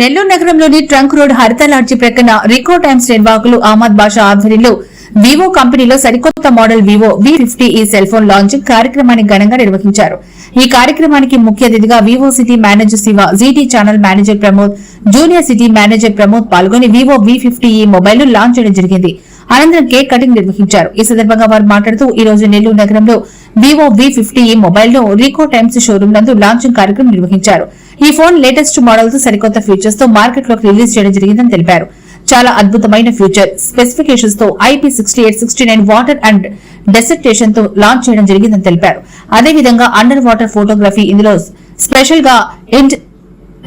నెల్లూరు నగరంలోని trunk road హరిత large ప్రక్కన రికో టైమ్స్ నిర్వాహకులు అహ్మద్ బాషా ఆధ్వర్యంలో వివో కంపెనీలో సరికొత్త model Vivo V fifty e cell phone launching కార్యక్రమాన్ని ఘనంగా నిర్వహించారు. ఈ కార్యక్రమానికి ముఖ్య అతిథిగా Vivo city manager Shiva GT channel manager Pramod junior city manager Pramod పాల్గొని Vivo V fifty e mobile launch చేయడం జరిగింది. అనంతరం కేక్ కటింగ్ నిర్వహించారు. ఈ సందర్భంగా వారు మాట్లాడుతూ ఈ రోజు నెల్లూరు నగరంలో వివో వి ఫిఫ్టీ ఈ మొబైల్ను రీకో టైమ్స్ షోరూమ్ నందు లాంచింగ్ కార్యక్రమం నిర్వహించారు. ఈ ఫోన్ లేటెస్ట్ మోడల్తో సరికొత్త ఫీచర్స్తో మార్కెట్లోకి రిలీజ్ చేయడం జరిగిందని తెలిపారు. చాలా అద్భుతమైన future స్పెసిఫికేషన్స్తో IP sixty eight sixty nine water and డెసర్టేషన్తో launch చేయడం జరిగిందని తెలిపారు. అదేవిధంగా అండర్ వాటర్ ఫోటోగ్రఫీ ఇందులో స్పెషల్గా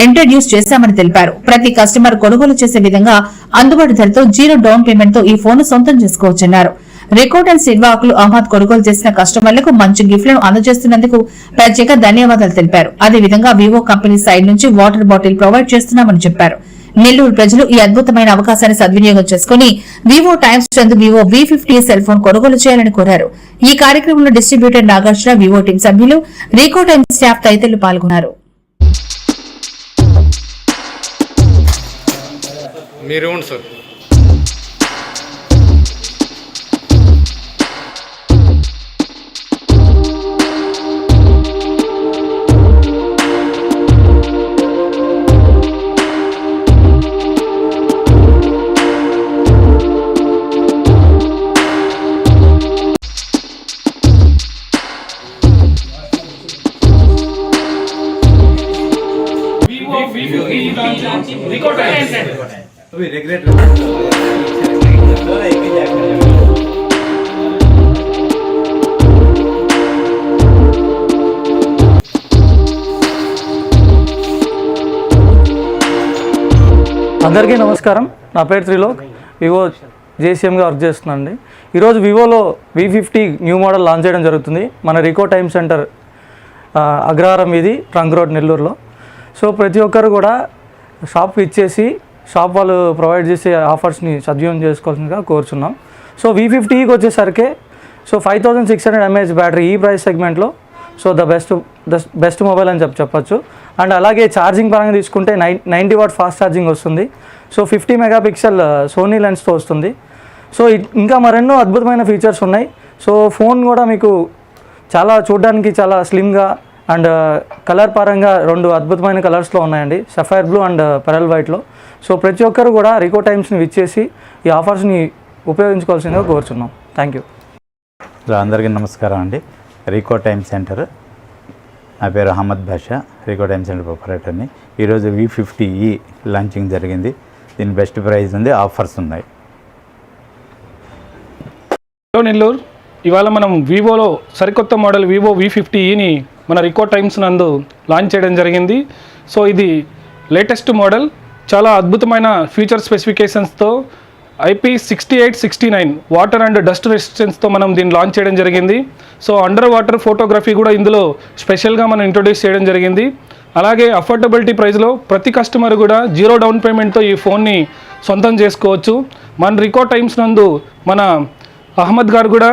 ఇంట్రడ్యూస్ చేశామని తెలిపారు. ప్రతి కస్టమర్ కొనుగోలు చేసే విధంగా అందుబాటు ధరతో జీరో డౌన్ పేమెంట్తో ఈ ఫోన్ సొంతం చేసుకోవచ్చన్నారు. రికార్డ్ అండ్ సిడ్వాకులు అహ్మద్ కొనుగోలు చేసిన కస్టమర్లకు మంచి గిఫ్ట్లను అందజేస్తున్నందుకు ప్రత్యేక ధన్యవాదాలు తెలిపారు. అదేవిధంగా వివో కంపెనీ సైడ్ నుంచి వాటర్ బాటిల్ ప్రొవైడ్ చేస్తున్నామని చెప్పారు. నెల్లూరు ప్రజలు ఈ అద్భుతమైన అవకాశాన్ని సద్వినియోగం చేసుకుని Vivo Times Chand Vivo V fifty cell phone కొనుగోలు చేయాలని కోరారు. ఈ కార్యక్రమంలో డిస్ట్రిబ్యూటర్ నాగార్జున వివో టీం సభ్యులు రికో టైమ్స్ స్టాఫ్ తదితరులు పాల్గొన్నారు. మీరు sir. Vivo V50 launching Ricoh Times. We regret. అందరికీ నమస్కారం నా పేరు త్రిలోక్ వివో జేసీఎంగా వర్క్ చేస్తున్నానండి ఈరోజు వివోలో V fifty new model launch చేయడం జరుగుతుంది మన రికో టైమ్ సెంటర్ అగ్రహారం ఇది ట్రంక్ రోడ్ నెల్లూరులో సో ప్రతి ఒక్కరు కూడా షాప్కి ఇచ్చేసి షాప్ వాళ్ళు ప్రొవైడ్ చేసే ఆఫర్స్ని సద్వినియోగం చేసుకోవాల్సిందిగా కోరుచున్నాం. సో వీ ఫిఫ్టీకి వచ్చేసరికి so five thousand six hundred mAh battery ఈ ప్రైస్ సెగ్మెంట్లో so the best best mobile అని చెప్పి చెప్పొచ్చు. అండ్ అలాగే ఛార్జింగ్ పరంగా తీసుకుంటే nine ninety watt fast charging వస్తుంది. సో ఫిఫ్టీ మెగాపిక్సెల్ సోనీ లెన్స్తో వస్తుంది. సో ఇంకా మరెన్నో అద్భుతమైన ఫీచర్స్ ఉన్నాయి. సో ఫోన్ కూడా మీకు చాలా చూడడానికి చాలా స్లిమ్గా అండ్ కలర్ పరంగా రెండు అద్భుతమైన కలర్స్లో ఉన్నాయండి. సఫైర్ బ్లూ అండ్ పెరల్ వైట్లో సో ప్రతి ఒక్కరు కూడా రికో టైమ్స్ని విచ్చేసి ఈ ఆఫర్స్ని ఉపయోగించుకోవాల్సిందిగా కోరుచున్నాం. థ్యాంక్ యూ అందరికీ నమస్కారం అండి. రీకో టైమ్ సెంటర్ నా పేరు అహ్మద్ బాషా. రీకో టైమ్ సెంటర్ ప్రొపరేటర్ని ఈరోజు వి ఫిఫ్టీ ఈ లాంచింగ్ జరిగింది. దీని బెస్ట్ ప్రైస్ ఉంది ఆఫర్స్ ఉన్నాయి. హలో నెల్లూరు. ఇవాళ మనం వివోలో సరికొత్త మోడల్ వివో వి ఫిఫ్టీని మన రికో టైమ్స్ నందు లాంచ్ చేయడం జరిగింది. సో ఇది లేటెస్ట్ మోడల్ చాలా అద్భుతమైన feature స్పెసిఫికేషన్స్తో IP sixty eight sixty nine water and dust రెసిస్టెన్స్తో మనం దీన్ని లాంచ్ చేయడం జరిగింది. సో అండర్ వాటర్ ఫోటోగ్రఫీ కూడా ఇందులో స్పెషల్గా మనం ఇంట్రొడ్యూస్ చేయడం జరిగింది. అలాగే అఫోర్డబిలిటీ ప్రైస్లో ప్రతి కస్టమర్ కూడా జీరో డౌన్ పేమెంట్తో ఈ ఫోన్ని సొంతం చేసుకోవచ్చు. మన రికార్డ్ టైమ్స్ నందు మన అహ్మద్ గారు కూడా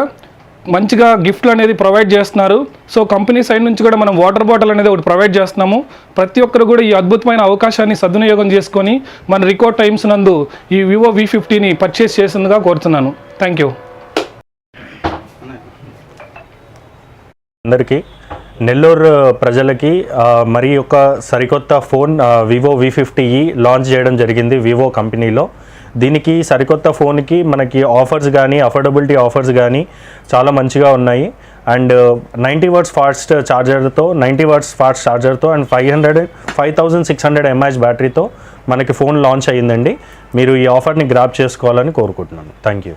మంచిగా గిఫ్ట్లు అనేది ప్రొవైడ్ చేస్తున్నారు. సో కంపెనీ సైడ్ నుంచి కూడా మనం వాటర్ బాటిల్ అనేది ఒకటి ప్రొవైడ్ చేస్తున్నాము. ప్రతి ఒక్కరు కూడా ఈ అద్భుతమైన అవకాశాన్ని సద్వినియోగం చేసుకొని మన రికార్డ్ టైమ్స్ నందు ఈ వివో వి ఫిఫ్టీని పర్చేస్ చేసిందిగా కోరుతున్నాను థ్యాంక్ యూ అందరికీ నెల్లూరు ప్రజలకి మరి ఒక సరికొత్త phone Vivo V fifty e launch చేయడం జరిగింది వివో కంపెనీలో దీనికి సరికొత్త ఫోన్కి మనకి ఆఫర్స్ కానీ అఫోర్డబిలిటీ ఆఫర్స్ కానీ చాలా మంచిగా ఉన్నాయి. అండ్ నైంటీ వర్డ్స్ ఫాస్ట్ ఛార్జర్తో ninety watts fast ఛార్జర్తో and five hundred five thousand six hundred mAh బ్యాటరీతో మనకి ఫోన్ లాంచ్ అయ్యిందండి. మీరు ఈ ఆఫర్ని గ్రాప్ చేసుకోవాలని కోరుకుంటున్నాను. Thank you